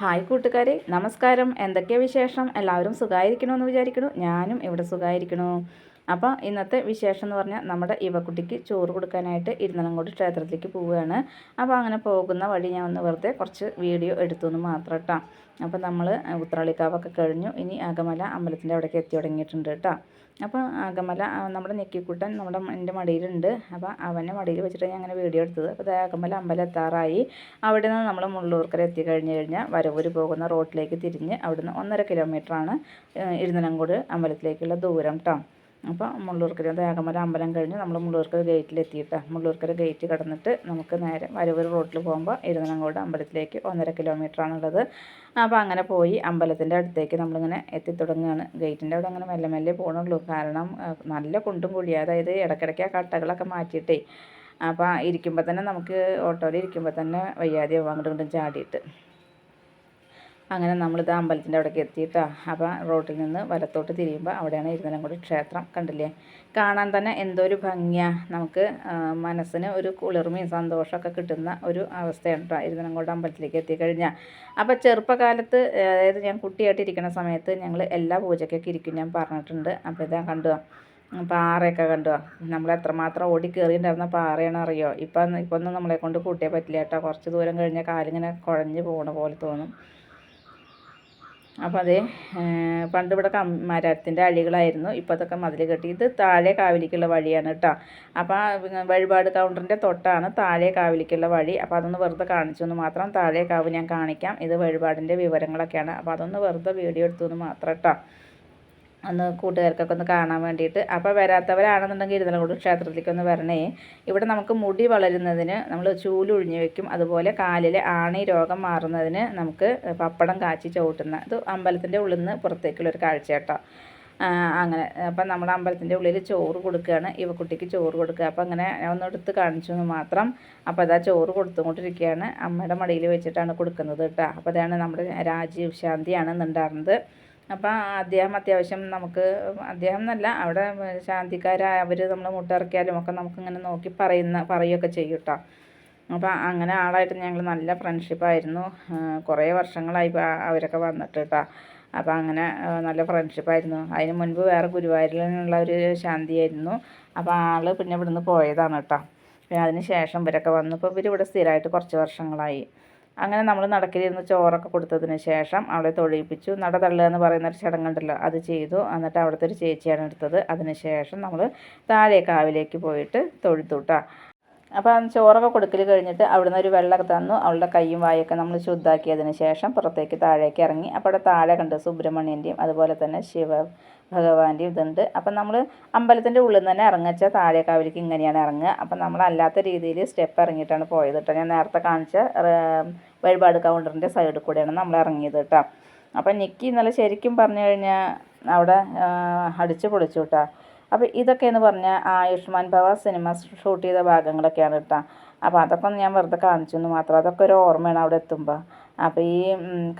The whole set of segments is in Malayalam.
ഹായ് കൂട്ടുകാരെ നമസ്കാരം. എന്തൊക്കെയാണ് വിശേഷം? എല്ലാവരും സുഖമായിരിക്കണമെന്ന് വിചാരിക്കണു ഞാനും ഇവിടെ സുഖമായിരിക്കണു അപ്പോൾ ഇന്നത്തെ വിശേഷം എന്ന് പറഞ്ഞാൽ നമ്മുടെ ഇവക്കുട്ടിക്ക് ചോറ് കൊടുക്കാനായിട്ട് ഇരുന്നലങ്കോട് ക്ഷേത്രത്തിലേക്ക് പോവുകയാണ്. അപ്പോൾ അങ്ങനെ പോകുന്ന വഴി ഞാൻ ഒന്ന് വെറുതെ കുറച്ച് വീഡിയോ എടുത്തു എന്ന് മാത്രം കേട്ടോ അപ്പോൾ നമ്മൾ ഉത്രാളിക്കാവൊക്കെ കഴിഞ്ഞു. ഇനി അകമല അമ്പലത്തിന്റെ അവിടേക്ക് എത്തി തുടങ്ങിയിട്ടുണ്ട് കേട്ടോ അപ്പോൾ അകമല നമ്മുടെ നെക്കിക്കുട്ടൻ നമ്മുടെ എന്റെ മടിയിലുണ്ട്. അപ്പോൾ അവനെ മടിയിൽ വെച്ചിട്ട് ഞാൻ അങ്ങനെ വീഡിയോ എടുത്തത്. അപ്പോൾ അകമല അമ്പലം എത്താറായി. അവിടെ നിന്ന് നമ്മൾ മുള്ളൂർക്കര എത്തി കഴിഞ്ഞ് കഴിഞ്ഞാൽ വരവൂര് പോകുന്ന റോഡിലേക്ക് തിരിഞ്ഞ് അവിടുന്ന് ഒന്നര കിലോമീറ്ററാണ് ഇരുന്നലങ്കോട് അമ്പലത്തിലേക്കുള്ള ദൂരം കേട്ടോ അപ്പോൾ മുള്ളൂർക്കര ദേഗമല അമ്പലം കഴിഞ്ഞ് നമ്മൾ മുള്ളൂർക്കര ഗേറ്റിലെത്തിയിട്ടാണ് മുള്ളൂർക്കര ഗേറ്റ് കടന്നിട്ട് നമുക്ക് നേരെ വരവൂർ റോഡിൽ പോകുമ്പോൾ ഇരുന്നനങ്കോട് അമ്പലത്തിലേക്ക് ഒന്നര കിലോമീറ്ററാണുള്ളത്. അപ്പോൾ അങ്ങനെ പോയി അമ്പലത്തിന്റെ അടുത്തേക്ക് നമ്മളിങ്ങനെ എത്തിത്തുടങ്ങുകയാണ്. ഗേറ്റിന്റെ അവിടെ അങ്ങനെ മെല്ലെ മെല്ലെ പോകണുള്ളൂ കാരണം നല്ല കുണ്ടും കുഴി അതായത് ഇടയ്ക്കിടയ്ക്ക് ആ കട്ടകളൊക്കെ മാറ്റിയിട്ടേ അപ്പോൾ ഇരിക്കുമ്പോൾ തന്നെ നമുക്ക് ഓട്ടോയിൽ ഇരിക്കുമ്പോൾ തന്നെ വയ്യാതെ അങ്ങോട്ടും ഇങ്ങോട്ടും ചാടിയിട്ട്. അങ്ങനെ നമ്മൾ നമ്മളിത് അമ്പലത്തിന്റെ അവിടേക്ക് എത്തിയിട്ടാ. അപ്പോൾ റോട്ടിൽ നിന്ന് വലത്തോട്ട് തിരിയുമ്പോൾ അവിടെയാണ് ഇരുന്നലംകുടി ക്ഷേത്രം കണ്ടില്ലേ? കാണാൻ തന്നെ എന്തോ ഒരു ഭംഗിയാണ് നമുക്ക് മനസ്സിന് ഒരു കുളിർമയും സന്തോഷമൊക്കെ കിട്ടുന്ന ഒരു അവസ്ഥയാണ് കേട്ടോ ഇരുന്നലങ്കോട് അമ്പലത്തിലേക്ക് എത്തിക്കഴിഞ്ഞാൽ അപ്പോൾ ചെറുപ്പകാലത്ത് അതായത് ഞാൻ കുട്ടിയായിട്ട് ഇരിക്കുന്ന സമയത്ത് ഞങ്ങൾ എല്ലാ പൂജയ്ക്കൊക്കെ ഇരിക്കും ഞാൻ പറഞ്ഞിട്ടുണ്ട്. അപ്പോൾ ഇതാ കണ്ടു പാറയൊക്കെ കണ്ടോ നമ്മൾ എത്രമാത്രം ഓടി കയറിയിട്ടുണ്ടായിരുന്ന പാറയാണ് അറിയോ ഇപ്പം ഇപ്പം ഒന്നും നമ്മളെ കൊണ്ട് കൂട്ടിയാൽ പറ്റില്ല കേട്ടോ. കുറച്ച് ദൂരം കഴിഞ്ഞാൽ കാലിങ്ങനെ കുഴഞ്ഞ് പോകണ പോലെ തോന്നും. അപ്പോൾ അതേ പണ്ട് ഇവിടെ കം മരത്തിന്റെ അഴികളായിരുന്നു. ഇപ്പോൾ അതൊക്കെ മതിൽ കെട്ടി. ഇത് താഴെ കാവിലേക്കുള്ള വഴിയാണ് കേട്ടോ അപ്പോൾ വഴിപാട് കൗണ്ടറിന്റെ തൊട്ടാണ് താഴെ കാവിലേക്കുള്ള വഴി. അപ്പോൾ അതൊന്ന് വെറുതെ കാണിച്ചു എന്ന് മാത്രം താഴെ കാവ് ഞാൻ കാണിക്കാം. ഇത് വഴിപാടിന്റെ വിവരങ്ങളൊക്കെയാണ്. അപ്പോൾ അതൊന്ന് വെറുതെ വീഡിയോ എടുത്തു എന്ന് മാത്രം കേട്ടോ ഒന്ന് കൂട്ടുകാർക്കൊക്കെ ഒന്ന് കാണാൻ വേണ്ടിയിട്ട്. അപ്പോൾ വരാത്തവരാണെന്നുണ്ടെങ്കിൽ ഇരുന്നലകൂട് ക്ഷേത്രത്തിലേക്ക് ഒന്ന് വരണേ. ഇവിടെ നമുക്ക് മുടി വളരുന്നതിന് നമ്മൾ ചൂലൊഴിഞ്ഞ് വെക്കും. അതുപോലെ കാലിലെ ആണി രോഗം മാറുന്നതിന് നമുക്ക് പപ്പടം കാച്ചി ചവിട്ടുന്ന ഇത് അമ്പലത്തിന്റെ ഉള്ളിൽ നിന്ന് പുറത്തേക്കുള്ള ഒരു കാഴ്ച അങ്ങനെ. അപ്പം നമ്മുടെ അമ്പലത്തിന്റെ ഉള്ളിൽ ചോറ് കൊടുക്കുകയാണ്. ഇവക്കുട്ടിക്ക് ചോറ് കൊടുക്കുക. അപ്പം അങ്ങനെ ഒന്ന് എടുത്ത് കാണിച്ചു എന്ന് മാത്രം. അപ്പോൾ അതാ ചോറ് കൊടുത്തുകൊണ്ടിരിക്കുകയാണ്. അമ്മയുടെ മടിയിൽ വെച്ചിട്ടാണ് കൊടുക്കുന്നത് കേട്ടോ. അപ്പോൾ അതാണ് നമ്മുടെ രാജീവ് ശാന്തിയാണ് ഇന്നുണ്ടായിരുന്നത്. അപ്പോൾ അദ്ദേഹം അത്യാവശ്യം നമുക്ക് അദ്ദേഹം എന്നല്ല അവിടെ ശാന്തിക്കാരായ അവർ നമ്മൾ മുട്ടിറക്കിയാലും ഒക്കെ നമുക്കിങ്ങനെ നോക്കി പറയുന്ന പറയുകയൊക്കെ ചെയ്യും കേട്ടോ അപ്പോൾ അങ്ങനെ ആളായിട്ട് ഞങ്ങൾ നല്ല ഫ്രണ്ട്ഷിപ്പായിരുന്നു. കുറേ വർഷങ്ങളായി അവരൊക്കെ വന്നിട്ട് കേട്ടോ അപ്പോൾ അങ്ങനെ നല്ല ഫ്രണ്ട്ഷിപ്പായിരുന്നു. അതിന് മുൻപ് വേറെ ഗുരുവായൂരിലുള്ള ഒരു ശാന്തിയായിരുന്നു. അപ്പോൾ ആൾ പിന്നെ ഇവിടുന്ന് പോയതാണ് കേട്ടോ പിന്നെ അതിന് ശേഷം ഇവരൊക്കെ വന്നപ്പോൾ ഇവർ ഇവിടെ സ്ഥിരമായിട്ട് കുറച്ച് വർഷങ്ങളായി. അങ്ങനെ നമ്മൾ നടക്കിലിരുന്ന് ചോറൊക്കെ കൊടുത്തതിന് ശേഷം അവളെ തൊഴിപ്പിച്ചു. നട തള്ളുക എന്ന് പറയുന്ന ഒരു ചടങ്ങുണ്ടല്ലോ അത് ചെയ്തു. എന്നിട്ട് അവിടുത്തെ ഒരു ചേച്ചിയാണ് എടുത്തത്. അതിന് ശേഷം നമ്മൾ താഴെ കാവിലേക്ക് പോയിട്ട് തൊഴുത്തുട്ടാ അപ്പോൾ ആ ചോറൊക്കെ കൊടുക്കൽ കഴിഞ്ഞിട്ട് അവിടുന്ന് ഒരു വെള്ളമൊക്കെ തന്നു. അവളുടെ കൈയും വായൊക്കെ നമ്മൾ ശുദ്ധാക്കിയതിന് ശേഷം പുറത്തേക്ക് താഴേക്ക് ഇറങ്ങി. അപ്പോൾ അവിടെ താഴെ കണ്ട് സുബ്രഹ്മണ്യന്റെയും അതുപോലെ തന്നെ ശിവ ഭഗവാന്റെയും ഇതുണ്ട്. അപ്പം നമ്മൾ അമ്പലത്തിന്റെ ഉള്ളിൽ നിന്ന് തന്നെ ഇറങ്ങിച്ച താഴേക്കാവിലേക്ക് ഇങ്ങനെയാണ് ഇറങ്ങുക. അപ്പം നമ്മൾ അല്ലാത്ത രീതിയിൽ സ്റ്റെപ്പ് ഇറങ്ങിയിട്ടാണ് പോയത് കേട്ടോ. ഞാൻ നേരത്തെ കാണിച്ച വഴിപാട് കൗണ്ടറിന്റെ സൈഡിൽ കൂടെയാണ് നമ്മൾ ഇറങ്ങിയത് കേട്ടോ. അപ്പം നിക്കി ഇന്നലെ ശരിക്കും പറഞ്ഞു കഴിഞ്ഞാൽ അവിടെ അടിച്ചു പൊളിച്ചു കേട്ടോ. അപ്പോൾ ഇതൊക്കെയെന്ന് പറഞ്ഞാൽ ആയുഷ്മാൻ ഭവ സിനിമ ഷൂട്ട് ചെയ്ത ഭാഗങ്ങളൊക്കെയാണ് കേട്ടോ. അപ്പോൾ അതൊക്കെ ഒന്ന് ഞാൻ വെറുതെ കാണിച്ചു എന്ന് മാത്രം. അതൊക്കെ ഒരു ഓർമ്മയാണ് അവിടെ എത്തുമ്പോൾ അപ്പോൾ ഈ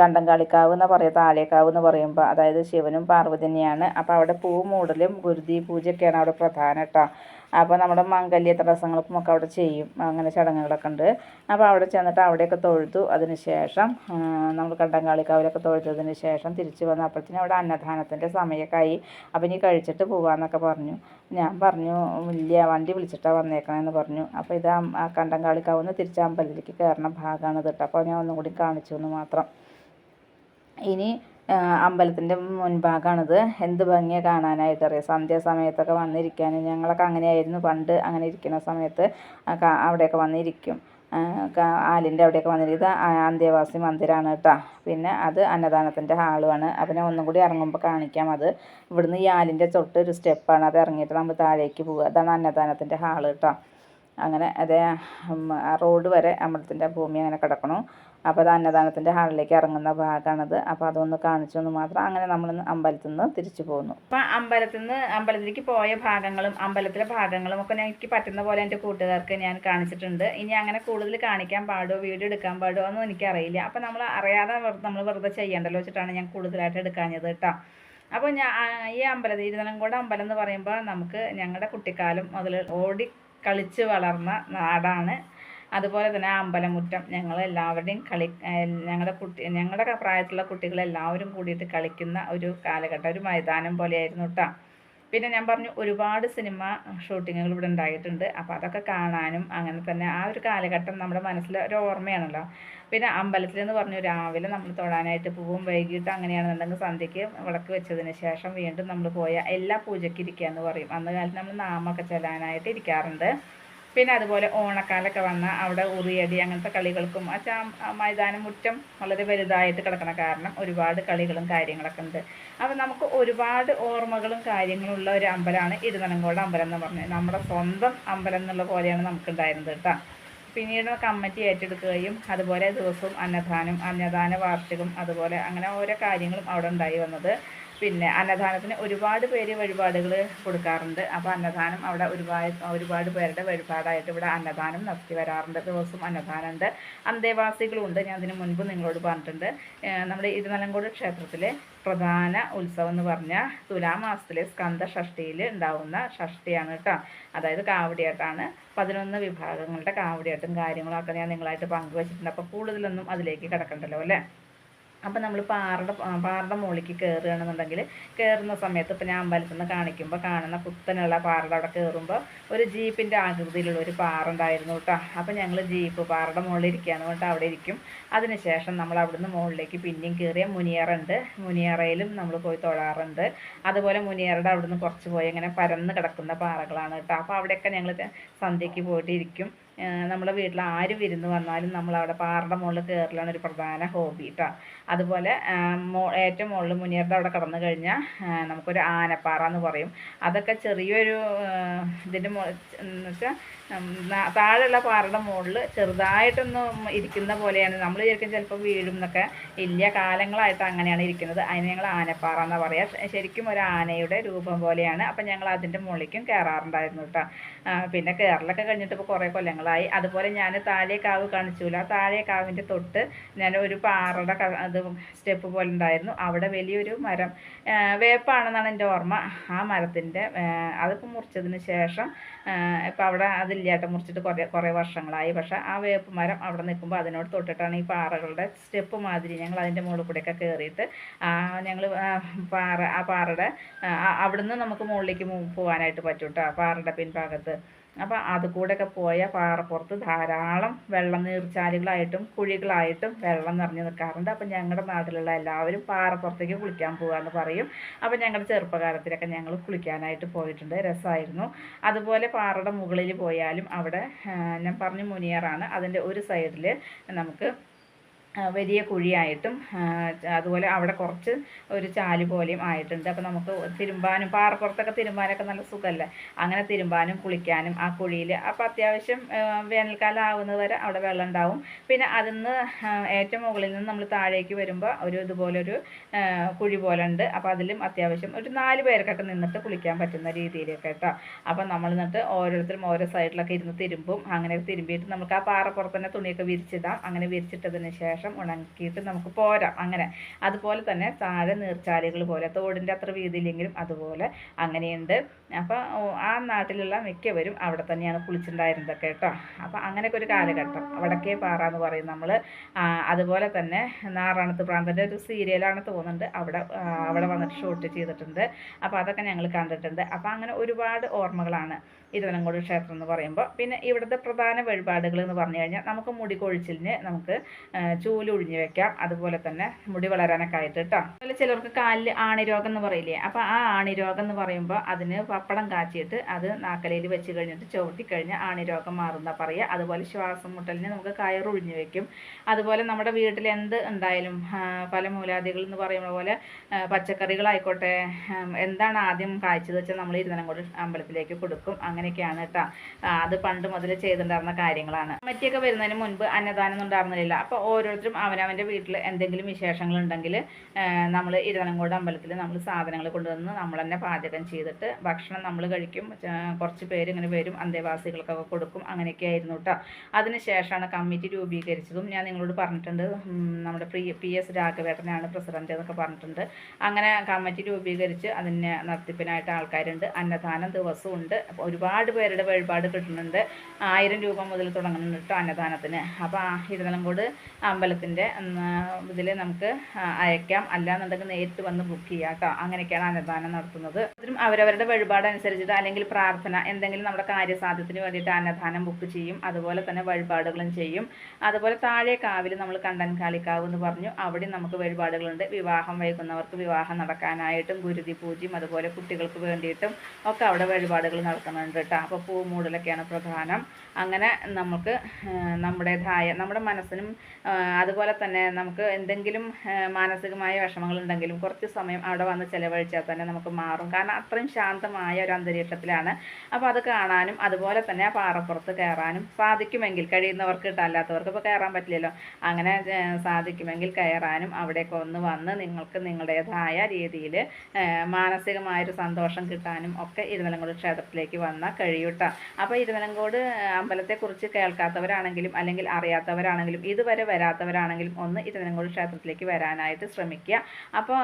കണ്ടങ്കാളിക്കാവ് എന്ന് പറയുക താലേക്കാവ് എന്ന് പറയുമ്പോൾ അതായത് ശിവനും പാർവതിനെയാണ് അപ്പോൾ അവിടെ പൂ മൂടലും ഗുരുതി പൂജയൊക്കെയാണ് അവിടെ പ്രധാനം കേട്ടോ അപ്പോൾ നമ്മുടെ മംഗല്യ തടസ്സങ്ങൾക്കും ഒക്കെ അവിടെ ചെയ്യും. അങ്ങനെ ചടങ്ങുകളൊക്കെ ഉണ്ട്. അപ്പോൾ അവിടെ ചെന്നിട്ട് അവിടെയൊക്കെ തൊഴുതു അതിന് ശേഷം നമ്മൾ കണ്ടങ്കാളിക്കാവിലൊക്കെ തൊഴുത്തതിന് ശേഷം തിരിച്ചു വന്നു. അപ്പോഴത്തേനും അവിടെ അന്നദാനത്തിന്റെ സമയമൊക്കെ ആയി. അപ്പം ഇനി കഴിച്ചിട്ട് പോകാമെന്നൊക്കെ പറഞ്ഞു. ഞാൻ പറഞ്ഞു വലിയ വണ്ടി വിളിച്ചിട്ടാണ് വന്നേക്കണമെന്ന് പറഞ്ഞു. അപ്പോൾ ഇത് ആ കണ്ടങ്കാളിക്കാവുന്ന തിരിച്ച് അമ്പലത്തിലേക്ക് ഭാഗമാണ് കേട്ടോ അപ്പോൾ ഞാൻ ഒന്നും കൂടി കാണിച്ചു എന്ന് മാത്രം. ഇനി അമ്പലത്തിന്റെ മുൻഭാഗമാണിത് എന്ത് ഭംഗിയാണ് കാണാനായിട്ട് അറിയാം. സന്ധ്യാസമയത്തൊക്കെ വന്നിരിക്കാൻ ഞങ്ങളൊക്കെ അങ്ങനെയായിരുന്നു. പണ്ട് അങ്ങനെ ഇരിക്കുന്ന സമയത്ത് അവിടെയൊക്കെ വന്നിരിക്കും. ആലിന്റെ അവിടെയൊക്കെ വന്നിരിക്കുന്നത് അന്ത്യവാസി മന്ദിരമാണ് കേട്ടോ പിന്നെ അത് അന്നദാനത്തിന്റെ ഹാളുമാണ് അപ്പം ഒന്നും കൂടി ഇറങ്ങുമ്പോൾ കാണിക്കാം അത്. ഇവിടുന്ന് ഈ ആലിന്റെ തൊട്ട് ഒരു സ്റ്റെപ്പാണ്. അത് ഇറങ്ങിയിട്ട് നമ്മൾ താഴേക്ക് പോവുക. അതാണ് അന്നദാനത്തിന്റെ ഹാൾ കേട്ടോ അങ്ങനെ അതേ റോഡ് വരെ അമ്പലത്തിന്റെ ഭൂമി അങ്ങനെ കിടക്കണു. അപ്പോൾ അത് അന്നദാനത്തിന്റെ ഹാളിലേക്ക് ഇറങ്ങുന്ന ഭാഗമാണത് അപ്പോൾ അതൊന്ന് കാണിച്ചു എന്ന് മാത്രം. അങ്ങനെ നമ്മൾ അമ്പലത്തിൽ നിന്ന് തിരിച്ചു പോകുന്നു അപ്പോൾ അമ്പലത്തിൽ നിന്ന് അമ്പലത്തിലേക്ക് പോയ ഭാഗങ്ങളും അമ്പലത്തിലെ ഭാഗങ്ങളും ഒക്കെ എനിക്ക് പറ്റുന്ന പോലെ എന്റെ കൂട്ടുകാർക്ക് ഞാൻ കാണിച്ചിട്ടുണ്ട്. ഇനി അങ്ങനെ കൂടുതൽ കാണിക്കാൻ പാടുമോ വീഡിയോ എടുക്കാൻ പാടുമോ ഒന്നും എനിക്കറിയില്ല. അപ്പോൾ നമ്മൾ അറിയാതെ നമ്മൾ വെറുതെ ചെയ്യണ്ടല്ലോ വെച്ചിട്ടാണ് ഞാൻ കൂടുതലായിട്ട് എടുക്കാഞ്ഞത് കേട്ടോ. അപ്പോൾ ഞാൻ ഈ അമ്പലത്തിൽ ഇരുന്നലങ്കോട് അമ്പലം എന്ന് പറയുമ്പോൾ നമുക്ക് ഞങ്ങളുടെ കുട്ടിക്കാലം മുതൽ ഓടി കളിച്ച് വളർന്ന നാടാണ് അതുപോലെ തന്നെ അമ്പലമുറ്റം ഞങ്ങൾ എല്ലാവരുടെയും കളി ഞങ്ങളുടെ കുട്ടി ഞങ്ങളുടെ പ്രായത്തിലുള്ള കുട്ടികളെല്ലാവരും കൂടിയിട്ട് കളിക്കുന്ന ഒരു കാലഘട്ടം ഒരു മൈതാനം പോലെയായിരുന്നു കേട്ടോ പിന്നെ ഞാൻ പറഞ്ഞു ഒരുപാട് സിനിമ ഷൂട്ടിങ്ങുകൾ ഇവിടെ ഉണ്ടായിട്ടുണ്ട്. അപ്പോൾ അതൊക്കെ കാണാനും അങ്ങനെ തന്നെ ആ ഒരു കാലഘട്ടം നമ്മുടെ മനസ്സിൽ ഒരു ഓർമ്മയാണല്ലോ. പിന്നെ അമ്പലത്തിൽ എന്ന് പറഞ്ഞു രാവിലെ നമ്മൾ തൊഴാനായിട്ട് പോവും വൈകിട്ട് അങ്ങനെയാണെന്നുണ്ടെങ്കിൽ സന്ധ്യയ്ക്ക് വിളക്ക് വെച്ചതിന് ശേഷം വീണ്ടും നമ്മൾ പോയ എല്ലാ പൂജയ്ക്ക് എന്ന് പറയും. അന്ന് കാലത്ത് നമ്മൾ നാമൊക്കെ ചെല്ലാനായിട്ട് ഇരിക്കാറുണ്ട്. പിന്നെ അതുപോലെ ഓണക്കാലൊക്കെ വന്നാൽ അവിടെ ഉറിയടി അങ്ങനത്തെ കളികൾക്കും ആ മൈതാനം മുറ്റം വളരെ വലുതായിട്ട് കിടക്കണ കാരണം ഒരുപാട് കളികളും കാര്യങ്ങളൊക്കെ ഉണ്ട്. അപ്പം നമുക്ക് ഒരുപാട് ഓർമ്മകളും കാര്യങ്ങളും ഉള്ള ഒരു അമ്പലമാണ് ഇരുന്നലങ്കോട് അമ്പലം എന്ന് പറഞ്ഞത്. നമ്മുടെ സ്വന്തം അമ്പലം എന്നുള്ള പോലെയാണ് നമുക്കുണ്ടായിരുന്നത് കേട്ടോ. പിന്നീട് കമ്മിറ്റി ഏറ്റെടുക്കുകയും അതുപോലെ ദിവസവും അന്നദാനം അന്നദാന വാർഷികം അതുപോലെ അങ്ങനെ ഓരോ കാര്യങ്ങളും അവിടെ ഉണ്ടായി വന്നത്. പിന്നെ അന്നദാനത്തിന് ഒരുപാട് പേര് വഴിപാടുകൾ കൊടുക്കാറുണ്ട്. അപ്പോൾ അന്നദാനം അവിടെ ഒരുപാട് ഒരുപാട് പേരുടെ വഴിപാടായിട്ട് ഇവിടെ അന്നദാനം നടത്തി വരാറുണ്ട്. ദിവസവും അന്നദാനമുണ്ട്. അന്തേവാസികളുണ്ട്. ഞാൻ അതിന് മുൻപ് നിങ്ങളോട് പറഞ്ഞിട്ടുണ്ട്. നമ്മുടെ ഇരുനലങ്കോട് ക്ഷേത്രത്തിലെ പ്രധാന ഉത്സവം എന്ന് പറഞ്ഞാൽ തുലാമാസത്തിലെ സ്കന്ധ ഷഷ്ടിയിൽ ഉണ്ടാവുന്ന ഷഷ്ടിയാണ് കേട്ടോ. അതായത് കാവടിയാട്ടാണ്. പതിനൊന്ന് വിഭാഗങ്ങളുടെ കാവടിയാട്ടും കാര്യങ്ങളൊക്കെ ഞാൻ നിങ്ങളായിട്ട് പങ്കുവച്ചിട്ടുണ്ട്. അപ്പോൾ കൂടുതലൊന്നും അതിലേക്ക് കിടക്കണ്ടല്ലോ അല്ലേ? അപ്പം നമ്മൾ പാറയുടെ പാറയുടെ മുകളിലേക്ക് കയറുകയാണെന്നുണ്ടെങ്കിൽ കയറുന്ന സമയത്ത് ഇപ്പം ഞാൻ അമ്പലത്തിൽ നിന്ന് കാണിക്കുമ്പോൾ കാണുന്ന കുത്തനുള്ള പാറയുടെ അവിടെ കയറുമ്പോൾ ഒരു ജീപ്പിന്റെ ആകൃതിയിലുള്ള ഒരു പാറ ഉണ്ടായിരുന്നു കേട്ടോ. അപ്പം ഞങ്ങൾ ജീപ്പ് പാറയുടെ മുകളിൽ ഇരിക്കുകയാണ് കേട്ടോ അവിടെ ഇരിക്കും. അതിനുശേഷം നമ്മൾ അവിടുന്ന് മുകളിലേക്ക് പിന്നെയും കയറിയ മുനിയറുണ്ട് മുനിയറയിലും നമ്മൾ പോയി തൊഴാറുണ്ട്. അതുപോലെ മുനിയറയുടെ അവിടുന്ന് കുറച്ച് പോയി അങ്ങനെ പരന്ന് കിടക്കുന്ന പാറകളാണ് കേട്ടോ. അപ്പോൾ അവിടെയൊക്കെ ഞങ്ങൾ സന്ധ്യയ്ക്ക് പോയിട്ട് ഇരിക്കും നമ്മളെ വീട്ടിൽ ആര് വിരുന്ന് വന്നാലും നമ്മൾ അവിടെ പാറയുടെ മുകളിൽ കയറലാണ് ഒരു പ്രധാന ഹോബി കേട്ടോ അതുപോലെ ഏറ്റവും മുകളിൽ മുനിയറുടെ അവിടെ കടന്നു കഴിഞ്ഞാൽ നമുക്കൊരു ആനപ്പാറ എന്ന് പറയും. അതൊക്കെ ചെറിയൊരു ഇതിന്റെ എന്ന് വെച്ചാൽ താഴെയുള്ള പാറയുടെ മുകളിൽ ചെറുതായിട്ടൊന്ന് ഇരിക്കുന്ന പോലെയാണ്. നമ്മൾ വിചാരിക്കും ചിലപ്പോൾ വീഴും എന്നൊക്കെ. ഇല്ല കാലങ്ങളായിട്ട് അങ്ങനെയാണ് ഇരിക്കുന്നത്. അതിന് ഞങ്ങൾ ആനപ്പാറ എന്ന് പറയുക ശരിക്കും ഒരു ആനയുടെ രൂപം പോലെയാണ്. അപ്പം ഞങ്ങൾ അതിന്റെ മുകളിലേക്കും കയറാറുണ്ടായിരുന്നു കേട്ടോ പിന്നെ കയറലൊക്കെ കഴിഞ്ഞിട്ട് ഇപ്പോൾ കുറേ കൊല്ലങ്ങളായി. അതുപോലെ ഞാൻ താഴേക്കാവ് കാവ് കാണിച്ചില്ല താഴെ കാവിന്റെ തൊട്ട് ഞാൻ ഒരു പാറയുടെ അത് സ്റ്റെപ്പ് പോലെ ഉണ്ടായിരുന്നു. അവിടെ വലിയൊരു മരം. വേപ്പാണെന്നാണ് എന്റെ ഓർമ്മ. ആ മരത്തിന്റെ അതിപ്പോൾ മുറിച്ചതിന് ശേഷം ഇപ്പം അവിടെ അതില്ലാട്ട് മുറിച്ചിട്ട് കുറേ കുറേ വർഷങ്ങളായി. പക്ഷെ ആ വേപ്പ് മരം അവിടെ നിൽക്കുമ്പോൾ അതിനോട് തൊട്ടിട്ടാണ് ഈ പാറകളുടെ സ്റ്റെപ്പ് മാതിരി ഞങ്ങൾ അതിന്റെ മുകളിൽ കൂടെയൊക്കെ കയറിയിട്ട് ഞങ്ങൾ പാറ ആ പാറയുടെ അവിടുന്ന് നമുക്ക് മുകളിലേക്ക് പോകാനായിട്ട് പറ്റും കേട്ടോ ആ പാറയുടെ പിൻഭാഗത്ത്. അപ്പോൾ അത് കൂടെയൊക്കെ പോയ പാറപ്പുറത്ത് ധാരാളം വെള്ളം നീർച്ചാലുകളായിട്ടും കുഴികളായിട്ടും വെള്ളം നിറഞ്ഞു നിൽക്കാറുണ്ട്. അപ്പം ഞങ്ങളുടെ നാട്ടിലുള്ള എല്ലാവരും പാറപ്പുറത്തേക്ക് കുളിക്കാൻ പോകാമെന്ന് പറയും. അപ്പം ഞങ്ങളുടെ ചെറുപ്പകാലത്തിലൊക്കെ ഞങ്ങൾ കുളിക്കാനായിട്ട് പോയിട്ടുണ്ട്. രസമായിരുന്നു അതുപോലെ പാറയുടെ മുകളിൽ പോയാലും അവിടെ ഞാൻ പറഞ്ഞു മുനിയറാണ്. അതിന്റെ ഒരു സൈഡിൽ നമുക്ക് വലിയ കുഴിയായിട്ടും അതുപോലെ അവിടെ കുറച്ച് ഒരു ചാൽ പോലെയും ആയിട്ടുണ്ട്. അപ്പോൾ നമുക്ക് തിരുമ്പാനും പാറപ്പുറത്തൊക്കെ തിരുമ്പാനൊക്കെ നല്ല സുഖമല്ലേ? അങ്ങനെ തിരുമ്പാനും കുളിക്കാനും ആ കുഴിയിൽ അപ്പോൾ അത്യാവശ്യം വേനൽക്കാലം ആവുന്നത് വരെ അവിടെ വെള്ളം ഉണ്ടാവും. പിന്നെ അതിൽ നിന്ന് ഏറ്റവും മുകളിൽ നിന്ന് നമ്മൾ താഴേക്ക് വരുമ്പോൾ ഒരു ഇതുപോലൊരു കുഴി പോലെ ഉണ്ട്. അപ്പോൾ അതിലും അത്യാവശ്യം ഒരു നാല് പേർക്കൊക്കെ നിന്നിട്ട് കുളിക്കാൻ പറ്റുന്ന രീതിയിലൊക്കെ കേട്ടോ. അപ്പോൾ നമ്മൾ നിന്നിട്ട് ഓരോരുത്തരും ഓരോ സൈഡിലൊക്കെ ഇരുന്ന് തിരുമ്പും. അങ്ങനെ തിരുമ്പിയിട്ട് നമുക്ക് ആ പാറപ്പുറത്ത് തന്നെ തുണിയൊക്കെ വിരിച്ചിടാം. അങ്ങനെ വിരിച്ചിട്ടതിന് ശേഷം ശേഷം ഉണക്കിയിട്ട് നമുക്ക് പോരാം. അങ്ങനെ. അതുപോലെ തന്നെ താഴെ നീർച്ചാലുകൾ പോലെ തോടിന്റെ അത്ര വീതിയില്ലെങ്കിലും അതുപോലെ അങ്ങനെയുണ്ട്. അപ്പോൾ ആ നാട്ടിലുള്ള മിക്കവരും അവിടെ തന്നെയാണ് കുളിച്ചിട്ടുണ്ടായിരുന്നത് കേട്ടോ. അപ്പോൾ അങ്ങനെയൊക്കെ ഒരു കാലഘട്ടം. വടക്കേ പാറ എന്ന് പറയും നമ്മൾ അതുപോലെ തന്നെ നാറാണത്ത് പ്രാന്തന്റെ ഒരു സീരിയലാണ് തോന്നുന്നുണ്ട്. അവിടെ അവിടെ വന്നിട്ട് ഷൂട്ട് ചെയ്തിട്ടുണ്ട്. അപ്പോൾ അതൊക്കെ ഞങ്ങൾ കണ്ടിട്ടുണ്ട്. അപ്പോൾ അങ്ങനെ ഒരുപാട് ഓർമ്മകളാണ്. ഇരുവനങ്കോട് ക്ഷേത്രം എന്ന് പറയുമ്പോൾ പിന്നെ ഇവിടുത്തെ പ്രധാന വഴിപാടുകൾ എന്ന് പറഞ്ഞു കഴിഞ്ഞാൽ നമുക്ക് മുടി കൊഴിച്ചിലിന് നമുക്ക് ചൂൽ ഒഴിഞ്ഞു വെക്കാം. അതുപോലെ തന്നെ മുടി വളരാനൊക്കെ ആയിട്ട് കേട്ടോ അതുപോലെ ചിലർക്ക് കാലിൽ ആണിരോഗം എന്ന് പറയില്ലേ? അപ്പോൾ ആ ആണിരോഗം എന്ന് പറയുമ്പോൾ അതിന് പപ്പടം കാച്ചിയിട്ട് അത് നാക്കലയിൽ വെച്ച് കഴിഞ്ഞിട്ട് ചവിട്ടി കഴിഞ്ഞാൽ ആണിരോഗം മാറുന്ന പറയുക അതുപോലെ ശ്വാസം മുട്ടലിന് നമുക്ക് കയറൊഴിഞ്ഞു വെക്കും. അതുപോലെ നമ്മുടെ വീട്ടിൽ എന്ത് ഉണ്ടായാലും ഫലമൂലാദികൾ എന്ന് പറയുന്ന പോലെ പച്ചക്കറികളായിക്കോട്ടെ എന്താണ് ആദ്യം കായ്ച്ചത് വെച്ചാൽ നമ്മൾ ഇരുന്നങ്ങോട്ട് അമ്പലത്തിലേക്ക് കൊടുക്കും. അങ്ങനെയൊക്കെയാണ് കേട്ടോ അത് പണ്ട് മുതൽ ചെയ്തിട്ടുണ്ടായിരുന്ന കാര്യങ്ങളാണ്. മറ്റൊക്കെ വരുന്നതിന് മുൻപ് അന്നദാനം ഉണ്ടായിരുന്നില്ല അപ്പോൾ ഓരോരുത്തരും അവനവന്റെ വീട്ടിൽ എന്തെങ്കിലും വിശേഷങ്ങൾ ഉണ്ടെങ്കിൽ നമ്മൾ ഇരുന്നങ്ങോട് അമ്പലത്തിൽ നമ്മൾ സാധനങ്ങൾ കൊണ്ടുവന്ന് നമ്മൾ തന്നെ പാചകം ചെയ്തിട്ട് ഭക്ഷണം നമ്മൾ കഴിക്കും. കുറച്ച് പേര് ഇങ്ങനെ വരും അന്തേവാസികൾക്കൊക്കെ കൊടുക്കും. അങ്ങനെയൊക്കെ ആയിരുന്നു കേട്ടോ അതിനുശേഷമാണ് കമ്മിറ്റി രൂപീകരിച്ചതും ഞാൻ നിങ്ങളോട് പറഞ്ഞിട്ടുണ്ട്. നമ്മുടെ പ്രി പി എസ് രാഘവേട്ടനാണ് പ്രസിഡന്റ് എന്നൊക്കെ പറഞ്ഞിട്ടുണ്ട്. അങ്ങനെ കമ്മിറ്റി രൂപീകരിച്ച് അതിന് നടത്തിപ്പിനായിട്ട് ആൾക്കാരുണ്ട്. അന്നദാനം ദിവസവും ഉണ്ട്. ഒരുപാട് ഒരുപാട് പേരുടെ വഴിപാട് കിട്ടുന്നുണ്ട്. ആയിരം രൂപ മുതൽ തുടങ്ങുന്നുണ്ട് കേട്ടോ അന്നദാനത്തിന്. അപ്പോൾ ഇരുന്നലംകോട് അമ്പലത്തിന്റെ ഇതിൽ നമുക്ക് ആ, അയക്കാം. അല്ലാന്നുണ്ടെങ്കിൽ നേരിട്ട് വന്ന് ബുക്ക് ചെയ്യാം കേട്ടോ. അങ്ങനെയൊക്കെയാണ് അന്നദാനം നടത്തുന്നത്. അതിലും അവരവരുടെ വഴിപാട് അനുസരിച്ചിട്ട് അല്ലെങ്കിൽ പ്രാർത്ഥന എന്തെങ്കിലും നമ്മുടെ കാര്യസാധ്യത്തിന് വേണ്ടിയിട്ട് അന്നദാനം ബുക്ക് ചെയ്യും. അതുപോലെ തന്നെ വഴിപാടുകളും ചെയ്യും. അതുപോലെ താഴെ കാവിൽ നമ്മൾ കണ്ടൻ കാളിക്കാവ് എന്ന് പറഞ്ഞു. അവിടെ നമുക്ക് വഴിപാടുകളുണ്ട്. വിവാഹം വൈകുന്നവർക്ക് വിവാഹം നടക്കാനായിട്ടും ഗുരുതി പൂജയും അതുപോലെ കുട്ടികൾക്ക് വേണ്ടിയിട്ടും ഒക്കെ അവിടെ വഴിപാടുകൾ നടക്കുന്നുണ്ട്. കേട്ടോ അപ്പോൾ പൂ മൂടലൊക്കെയാണ് പ്രധാനം. അങ്ങനെ നമുക്ക് നമ്മുടേതായ നമ്മുടെ മനസ്സിനും അതുപോലെ തന്നെ നമുക്ക് എന്തെങ്കിലും മാനസികമായ വിഷമങ്ങളുണ്ടെങ്കിലും കുറച്ച് സമയം അവിടെ വന്ന് ചിലവഴിച്ചാൽ തന്നെ നമുക്ക് മാറും. കാരണം അത്രയും ശാന്തമായ ഒരു അന്തരീക്ഷത്തിലാണ്. അപ്പോൾ അത് കാണാനും അതുപോലെ തന്നെ ആ പാറപ്പുറത്ത് കയറാനും സാധിക്കുമെങ്കിൽ കഴിയുന്നവർക്ക് കിട്ടാല്ലാത്തവർക്ക് ഇപ്പോൾ കയറാൻ പറ്റില്ലല്ലോ. അങ്ങനെ സാധിക്കുമെങ്കിൽ കയറാനും അവിടേക്ക് ഒന്ന് വന്ന് നിങ്ങൾക്ക് നിങ്ങളുടേതായ രീതിയിൽ മാനസികമായൊരു സന്തോഷം കിട്ടാനും ഒക്കെ ഇരുമലങ്കോട് ക്ഷേത്രത്തിലേക്ക് വന്നാൽ കഴിയൂട്ടോ. അപ്പോൾ ഇരുവനങ്കോട് അമ്പലത്തെക്കുറിച്ച് കേൾക്കാത്തവരാണെങ്കിലും അല്ലെങ്കിൽ അറിയാത്തവരാണെങ്കിലും ഇതുവരെ വരാത്തവരാണെങ്കിലും ഒന്ന് ഇരുവനങ്കോട് ക്ഷേത്രത്തിലേക്ക് വരാനായിട്ട് ശ്രമിക്കുക. അപ്പോൾ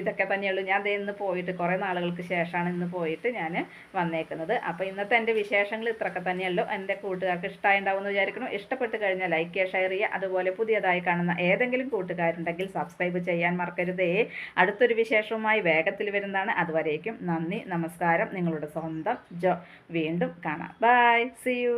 ഇതൊക്കെ തന്നെയുള്ളൂ. ഞാൻ ഇന്ന് പോയിട്ട് കുറേ നാളുകൾക്ക് ശേഷമാണ് ഇന്ന് പോയിട്ട് ഞാൻ വന്നേക്കുന്നത്. അപ്പോൾ ഇന്നത്തെ എന്റെ വിശേഷങ്ങൾ ഇത്രയൊക്കെ തന്നെയുള്ളൂ. എന്റെ കൂട്ടുകാർക്ക് ഇഷ്ടമായി എന്ന് വിചാരിക്കുന്നു. ഇഷ്ടപ്പെട്ട് കഴിഞ്ഞാൽ ലൈക്ക് ഷെയർ ചെയ്യുക. അതുപോലെ പുതിയതായി കാണുന്ന ഏതെങ്കിലും കൂട്ടുകാരുണ്ടെങ്കിൽ സബ്സ്ക്രൈബ് ചെയ്യാൻ മറക്കരുതേ. അടുത്തൊരു വിശേഷവുമായി വേഗത്തിൽ വരുന്നതാണ്. അതുവരേക്കും നന്ദി നമസ്കാരം. നിങ്ങളുടെ സ്വന്തം ജോ വീണ്ടും കാണാം. By C U